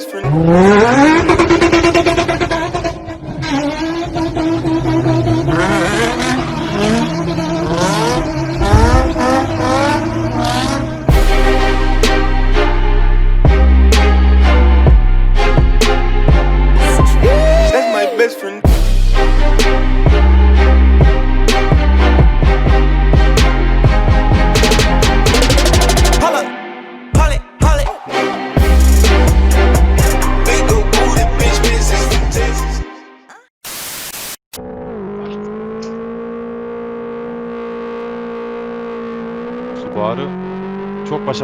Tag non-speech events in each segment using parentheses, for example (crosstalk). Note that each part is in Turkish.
best friend.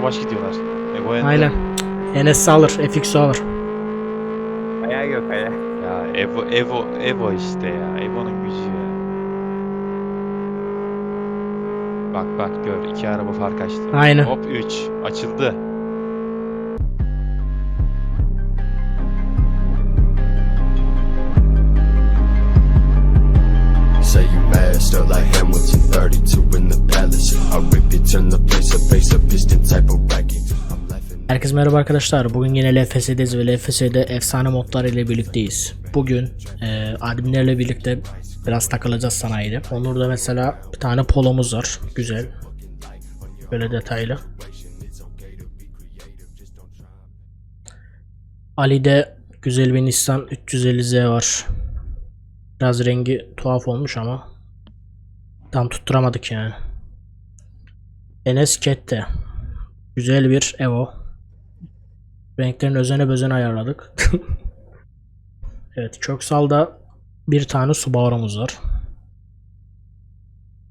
Baş gidiyorlar. Ender. Aynen. Enes alır. FX alır. Ayağı yok ayağı. Ya Evo Evo Evo işte ya. Evo'nun gücü ya. Bak bak gör iki araba fark açtı. Aynen. Hop 3 açıldı. Say you mad, still like Hamilton 32 in palace. I rip it, turn the place a face a piston type of racket. Herkese merhaba arkadaşlar. Bugün yine LFS'deyiz ve LFS'de efsane modlar ile birlikteyiz. Bugün e, adminlerle birlikte biraz takılacağız sanayide. Onur'da mesela bir tane polomuz var. Güzel. Böyle detaylı. Ali'de güzel bir Nissan 350Z var. Biraz rengi tuhaf olmuş ama tam tutturamadık yani. Enes Kette. Güzel bir Evo. Renklerini özene bezene ayarladık. (laughs) evet Köksal'da bir tane Subaru'muz var.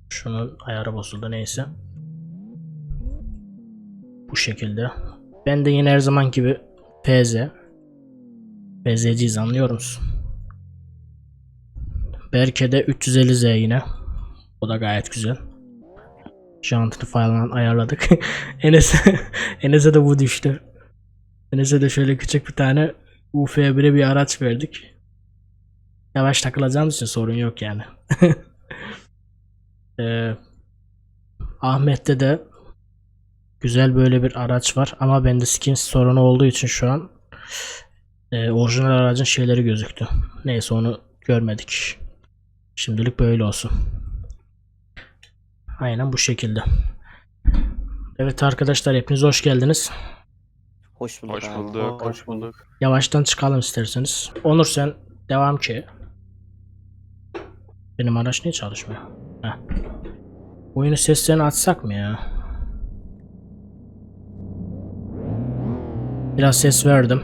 Şunun ayarı bozuldu neyse. Bu şekilde. Ben de yine her zaman gibi PZ. PZ'ciyiz anlıyor musun? Berke'de 350Z yine. O da gayet güzel. Jantını falan ayarladık. (laughs) Enes'e Enes'e de bu düştü. Enes'e de şöyle küçük bir tane UF1'e bir araç verdik. Yavaş takılacağımız için sorun yok yani. (laughs) Ee, Ahmet'te de güzel böyle bir araç var ama bende skins sorunu olduğu için şu an e, orijinal aracın şeyleri gözüktü. Neyse onu görmedik. Şimdilik böyle olsun. Aynen bu şekilde. Evet arkadaşlar hepiniz hoş geldiniz. Hoş bulduk. Hoş bulduk. Hoş bulduk. Yavaştan çıkalım isterseniz. Onur sen devam ki. Benim araç niye çalışmıyor? Heh. Oyunu seslerini açsak mı ya? Biraz ses verdim.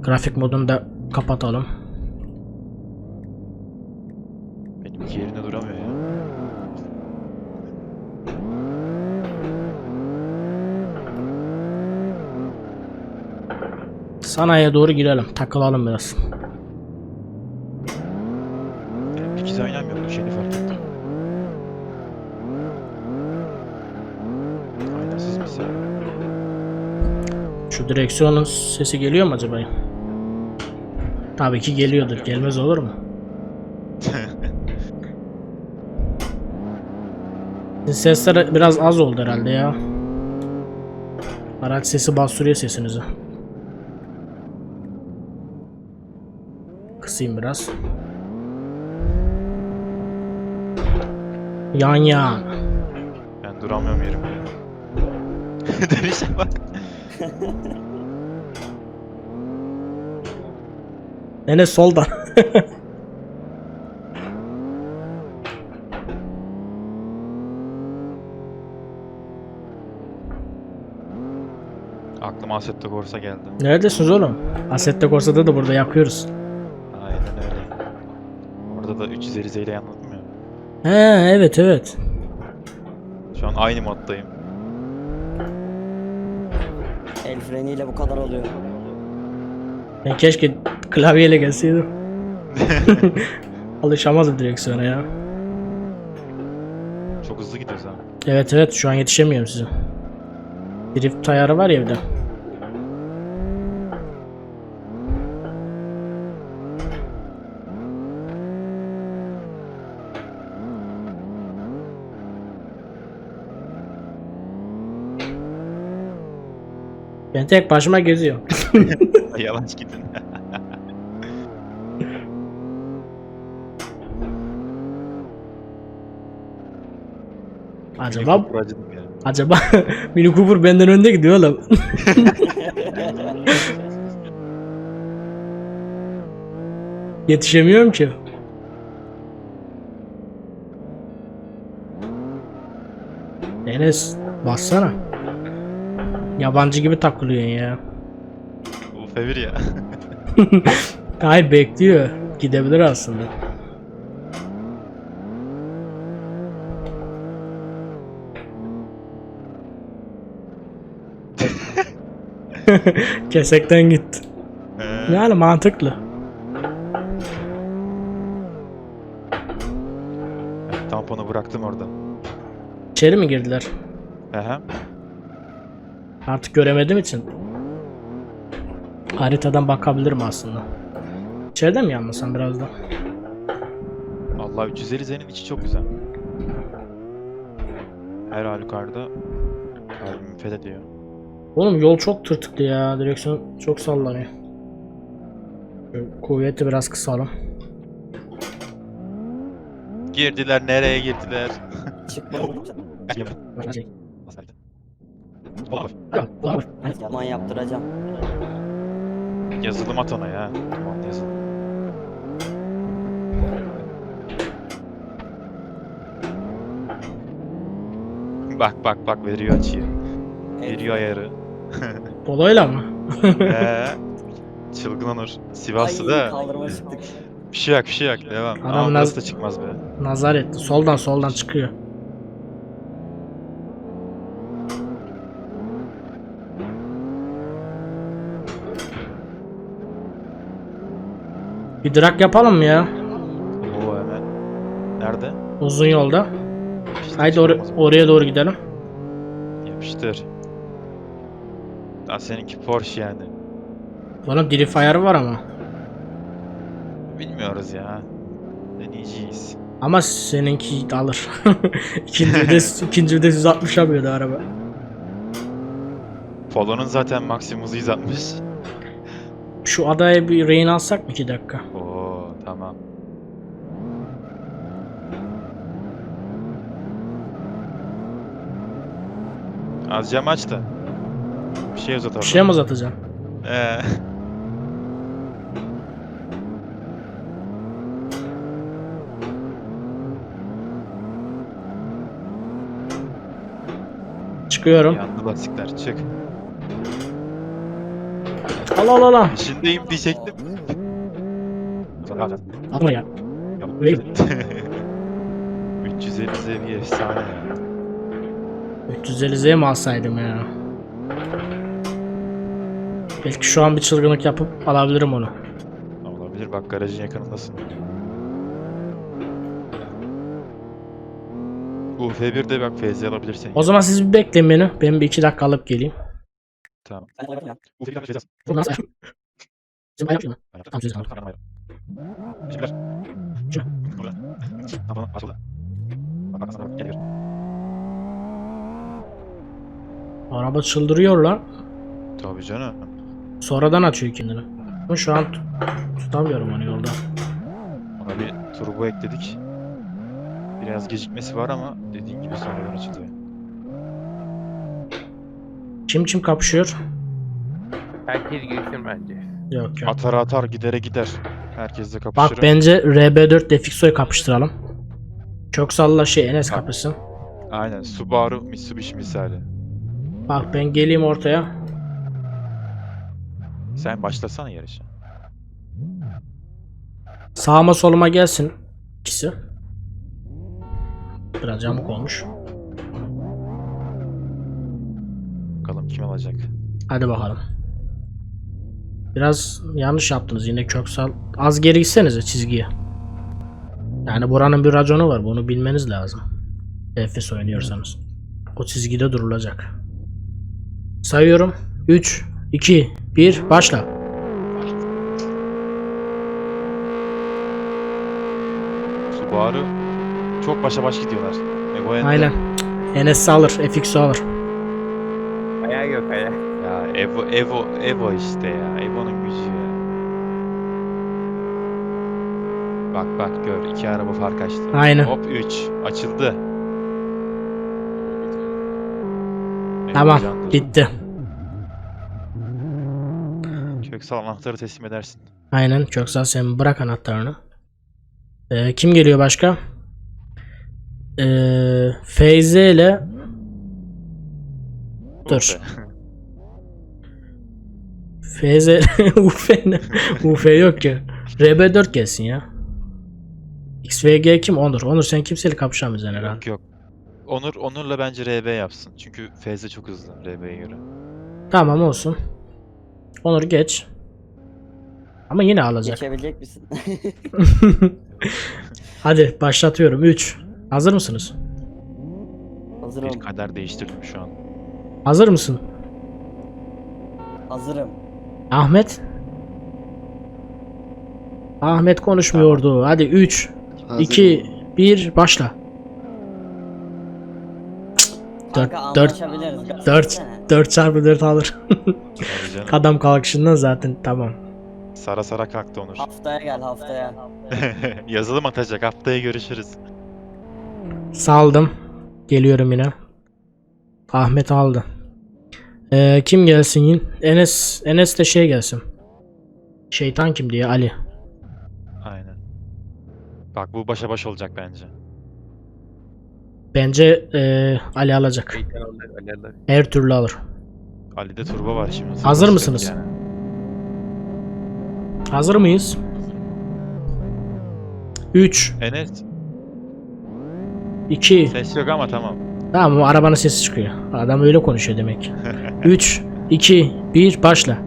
Grafik modunu da kapatalım. Sanayiye doğru girelim. Takılalım biraz. İkiz oynamıyor bu şeyini fark ettim. Aynasız ya. Şu direksiyonun sesi geliyor mu acaba? Tabii ki geliyordur. Gelmez olur mu? (laughs) Sesler biraz az oldu herhalde ya. Araç sesi bastırıyor sesinizi. Kısayım biraz. Yan yan. Ben duramıyorum yerimde. (laughs) Dönüşe bak. Enes soldan. (laughs) Aklıma Assetto Corsa geldi. Neredesiniz oğlum? Assetto Corsa'da da burada yakıyoruz. Aynen öyle. 350 ile yanladım ya. He evet evet. Şu an aynı moddayım. El freniyle bu kadar oluyor. Ben keşke klavyeyle gelseydim. (laughs) (laughs) Alışamazdım direksiyona ya. Çok hızlı gidiyoruz ha. Evet evet şu an yetişemiyorum size. Drift ayarı var ya evde. Ben tek başıma geziyorum. (laughs) Yavaş gidin. (laughs) Acaba acaba (laughs) Mini Cooper benden önde gidiyor oğlum. Yetişemiyorum ki. Enes bassana. Yabancı gibi takılıyorsun ya. Bu fevir ya. (laughs) Hayır bekliyor. Gidebilir aslında. (laughs) Kesekten gitti. Ee, Yani mantıklı. tamponu bıraktım orada. İçeri mi girdiler? Ehe. Artık göremediğim için. Haritadan bakabilirim aslında. İçeride mi yanmasam biraz da? Allah 350 Z'nin içi çok güzel. Her halükarda kalbimi fethediyor. Oğlum yol çok tırtıklı ya. Direksiyon çok sallanıyor. Şöyle Kuvveti biraz kısalım. Girdiler nereye girdiler? Çıkmadım. (laughs) Yaman yaptıracağım. Yazılım at ona ya. Tamam yazılım. Bak bak bak veriyor açıyı. Veriyor ayarı. (laughs) Dolayla mı? Ee, (laughs) çılgın Onur. Sivas'ta Ay, da kaldırıma çıktık. bir şey yok bir şey yok. Devam. Adam Ama naz- burası da çıkmaz be. Nazar etti. Soldan soldan çıkıyor. Bir drag yapalım mı ya? Oo hemen. Nerede? Uzun yolda. İşte Haydi or- oraya doğru gidelim. Yapıştır. Daha seninki Porsche yani. Oğlum drift ayarı var ama. Bilmiyoruz ya. Deneyeceğiz. Ama seninki (laughs) de alır. (laughs) ikinci vites, ikinci vites 160 yapıyordu araba. Polo'nun zaten maksimum hızı 160. Şu adaya bir rehin alsak mı 2 dakika? Oo tamam. Az cam aç da. Bir şey uzat Bir şey mi uzatacağım? Ee, Çıkıyorum. yandı lastikler çık. Al al al al. Peşindeyim diyecektim. Atma ya. Ya, Hey. 350 seviye efsane ya. 350Z'ye mi alsaydım ya? Belki şu an bir çılgınlık yapıp alabilirim onu. Olabilir bak garajın yakınındasın. Bu F1'de bak FZ alabilirsin. O zaman siz bir bekleyin beni. Ben bir iki dakika alıp geleyim. Tamam. (laughs) Ben de yapacağım. Bu F1'de FZ Bu nasıl? Bizim ayıp mı? Tamam, siz kalın. Teşekkürler. Şu. Burada. Tamam, açıldı. Bak bak sana bak geliyor. Araba çıldırıyor lan. Tabii canım. Sonradan açıyor kendini. Ama şu an tut- tutamıyorum onu yolda. Ona bir turbo ekledik. Biraz gecikmesi var ama dediğin gibi sonradan açılıyor. Kim kim kapışıyor? Herkes girsin bence. Yok yok. Atar atar gidere gider. Herkesle kapışır. Bak bence RB4 Defixo'yu kapıştıralım. Çok salla şey Enes kapışsın. Aynen Subaru Mitsubishi misali. Bak ben geleyim ortaya. Sen başlasana yarışa. Sağıma soluma gelsin ikisi. Biraz yamuk olmuş. Bakalım kim alacak. Hadi bakalım. Biraz yanlış yaptınız yine köksal. Az geri gitsenize çizgiye. Yani buranın bir raconu var. Bunu bilmeniz lazım. Efes oynuyorsanız. O çizgide durulacak. Sayıyorum. 3, 2, 1, başla. Subaru çok başa baş gidiyorlar. Aynen. Enes alır. FXO alır. Yok ayak. Ya Evo Evo Evo işte ya. Evo'nun gücü ya. Bak bak gör iki araba fark açtı. Aynen. Hop 3 açıldı. Tamam Heyecandır. bitti. Köksal anahtarı teslim edersin. Aynen ol, sen bırak anahtarını. Ee, kim geliyor başka? Ee, Feyze ile Dur. Ufe (laughs) ne? Ufe (laughs) yok ki. RB4 gelsin ya. XVG kim? Onur. Onur sen kimseyle kapışamayacaksın herhalde. Yok yok. Onur Onur'la bence RB yapsın. Çünkü Feyze çok hızlı RB'ye göre. Tamam olsun. Onur geç. Ama yine alacak. Geçebilecek misin? (laughs) Hadi başlatıyorum. 3. Hazır mısınız? Hazırım. Bir kader değiştirdim şu an. Hazır mısın? Hazırım. Ahmet? Ahmet konuşmuyordu. Hadi 3, 2, 1 başla. Dört- Kanka dört- anlaşabiliriz. Gaza 4 gitsene. 4 çarpı 4 alır. Tabii canım. (laughs) Adam kalkışından zaten tamam. Sara sara kalktı Onur. Haftaya gel haftaya. (laughs) Yazılım atacak. Haftaya görüşürüz. Saldım. Geliyorum yine. Ahmet aldı. Ee, kim gelsin? Enes Enes de şey gelsin. Şeytan kim diye Ali. Aynen. Bak bu başa baş olacak bence. Bence ee, Ali alacak. Şeytan alır, Ali alır. Her türlü alır. Ali'de turbo var şimdi. Hazır Turbo mısınız? sıkıntı yani. Hazır mıyız? 3 Enes 2 ses yok ama tamam. Tamam o arabanın sesi çıkıyor. Adam öyle konuşuyor demek. 3 2 1 başla.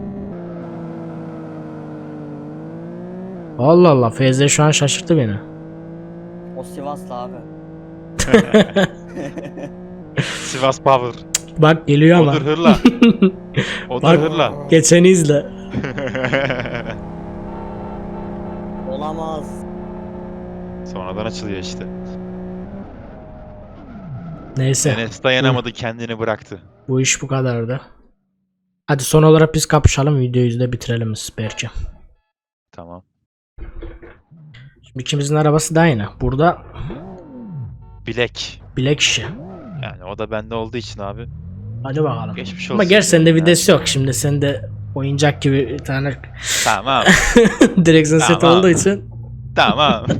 Allah Allah Feyze şu an şaşırttı beni. O Sivaslı abi. (laughs) Sivas Power. Bak geliyor ama. Odur hırla. (laughs) Odur Bak. hırla. Geçeni izle. (laughs) Olamaz. Sonradan açılıyor işte. Neyse Enes dayanamadı kendini bıraktı. bu iş bu kadardı. Hadi son olarak biz kapışalım videoyu da bitirelim belki. Tamam. Şimdi ikimizin arabası da aynı. Burada Bilek. bilek işi. Yani o da bende olduğu için abi. Hadi bakalım. Geçmiş olsun. Ama gel sende vites yok. Şimdi sende oyuncak gibi bir tane Tamam. (laughs) direksiyon seti Tamam. olduğu için tamam. (laughs)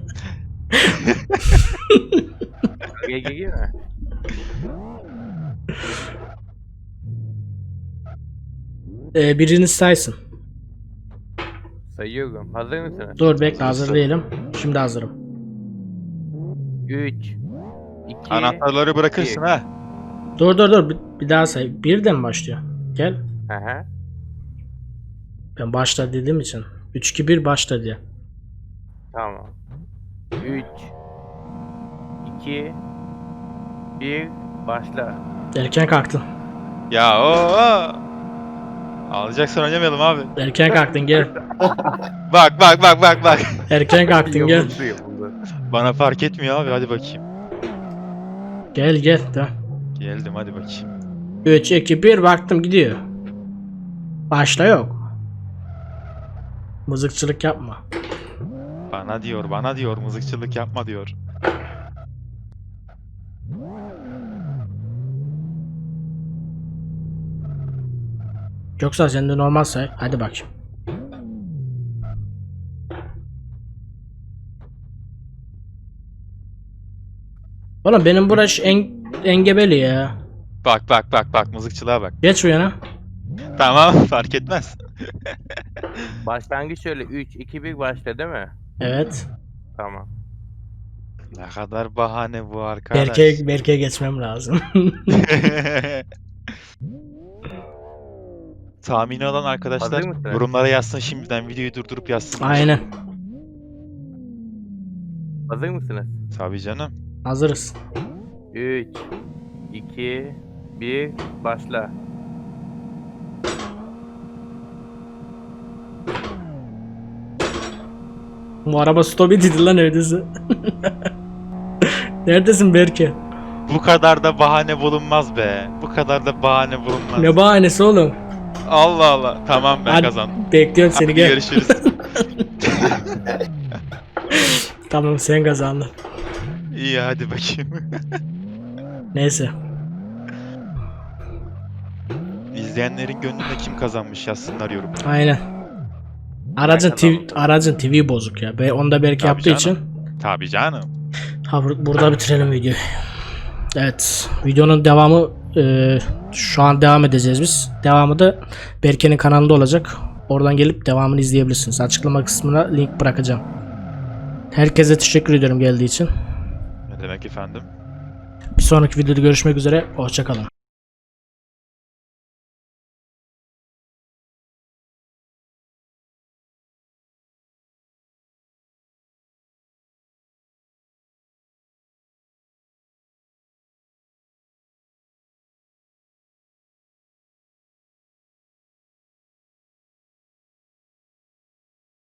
Gel gel gel mi? Ee, biriniz saysın. Sayıyorum. Hazır mısınız? Dur bekle hazır değilim. Şimdi hazırım. 3 2 Anahtarları bırakırsın ha. Dur dur dur bir, bir daha say. Birden başlıyor. Gel. Aha. Ben başla dediğim için. 3 2 1 başla diye. Tamam. 3 2 1 Başla. Erken kalktın. Ya o. o. Ağlayacaksan oynamayalım abi. Erken kalktın gel. (laughs) Bak bak bak bak bak. Erken kalktın gel. Bana fark etmiyor abi hadi bakayım. Gel gel. Tamam. Geldim hadi bakayım. 3 2 1 baktım gidiyor. Başla yok. Mızıkçılık yapma. Bana diyor bana diyor mızıkçılık yapma diyor. Yoksa sen de normal say. Hadi bakayım. Oğlum benim burası en engebeli ya. Bak bak bak bak mızıkçılığa bak. Geç bu yana. Tamam (laughs) fark etmez. (laughs) Başlangıç şöyle 3 2 1 başla değil mi? Evet. Tamam. Ne kadar bahane bu arkadaş. Berke, Berke geçmem lazım. (laughs) Tahmini olan arkadaşlar Hazır yorumlara yazsın şimdiden videoyu durdurup yazsın. Aynen. Hazır mısınız? Tabii canım. Hazırız. 3 2 1 Başla. Bu araba stop edildi lan neredesin? (laughs) neredesin Berke? bu kadar da bahane bulunmaz be. Bu kadar da bahane bulunmaz. Ne bahanesi oğlum? Allah Allah. Tamam ben Hadi, kazandım. Bekliyorum seni Hadi gel. görüşürüz. (laughs) Tamam sen kazandın. İyi hadi bakayım. (laughs) Neyse. İzleyenlerin gönlünde kim kazanmış yazsınlar yorumlara. Aynen. Aracın Ben TV, kazandım. aracın TV bozuk ya. Be onda belki Tabii yaptığı canım. için. Tabii canım. Ha bur- burada bitirelim videoyu. Evet. Videonun devamı e, şu an devam edeceğiz biz. Devamı da Berke'nin kanalında olacak. Oradan gelip devamını izleyebilirsiniz. Açıklama kısmına link bırakacağım. Herkese teşekkür ediyorum geldiği için. Ne demek efendim? Bir sonraki videoda görüşmek üzere. Hoşçakalın.